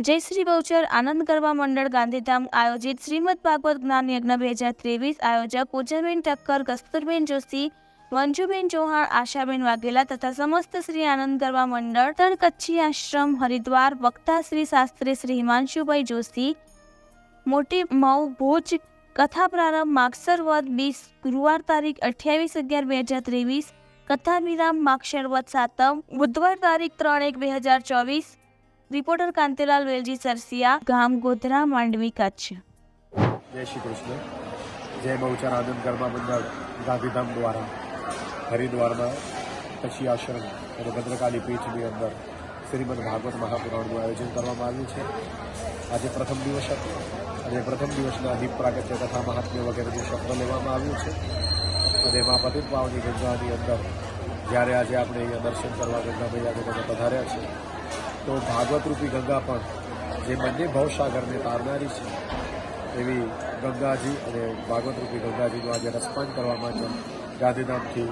જય શ્રી બહુચર આનંદ કરવા મંડળ ગાંધીધામ આયોજિત શ્રીમદ ભાગવત જ્ઞાન યજ્ઞ બે હજાર ત્રેવીસ આયોજક પૂજાબેન ઠક્કર કસ્તુરબેન જોશી, મંજુબેન ચૌહાણ, આશાબેન વાઘેલા તથા સમસ્ત શ્રી આનંદ ગરબા મંડળ તળ કચ્છી આશ્રમ, હરિદ્વાર, વક્તા શ્રી શાસ્ત્રી શ્રી હિમાંશુભાઈ જોશી, મોટી મઉ ભુજ, કથા પ્રારંભ માક્ષર વદ બીસ ગુરુવાર તારીખ અઠ્યાવીસ અગિયાર બે હજાર ત્રેવીસ કથા વિરામ માક્ષર વદ સાતમ, બુધવાર તારીખ ત્રણ એક બે હજાર ચોવીસ રિપોર્ટર કાંતિલાલ વેલજી સરસિયા, ગામ ગોધરા, માંડવી, કચ્છ. જય શ્રી કૃષ્ણ. જય બહુચર આનંદ ગરબા મંડળ ગાંધીધામ દ્વારા, હરિદ્વારમાં કચ્છી આશ્રમ અને ભદ્રકાલી પીઠની અંદર શ્રીમદ ભાગવત મહાપુરાણનું આયોજન કરવામાં આવ્યું છે. આજે પ્રથમ દિવસ હતો. અને પ્રથમ દિવસના દીપ પ્રાગત્ય તથા મહાત્મ્ય વગેરેનું શબ્દ લેવામાં આવ્યું છે. અને મા પતિત પાવની ગંગાની અંદર જ્યારે આજે આપણે અહીંયા દર્શન કરવા ગંગા મૈયા પધાર્યા છે તો ભાગવત રૂપી ગંગા પણ જે બંને ભવસાગરને તારનારી છે, એવી ગંગાજી અને ભાગવત રૂપી ગંગાજીનું આજે રસપાન કરવા માટે ગાંધીધામથી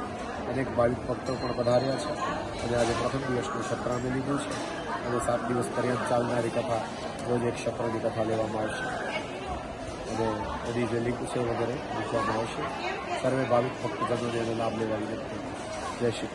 અનેક ભાવિક ભક્તો પણ પધાર્યા છે અને આજે પ્રથમ દિવસનું સત્રામે લીધું છે અને સાત દિવસ પર્યંત ચાલનારી કથા રોજ એક સત્રની કથા લેવામાં આવશે. અને એની જે લિંક છે વગેરે મૂકવામાં આવશે. સર્વે ભાવિક ભક્તજનોને એનો લાભ લેવા જય શ્રી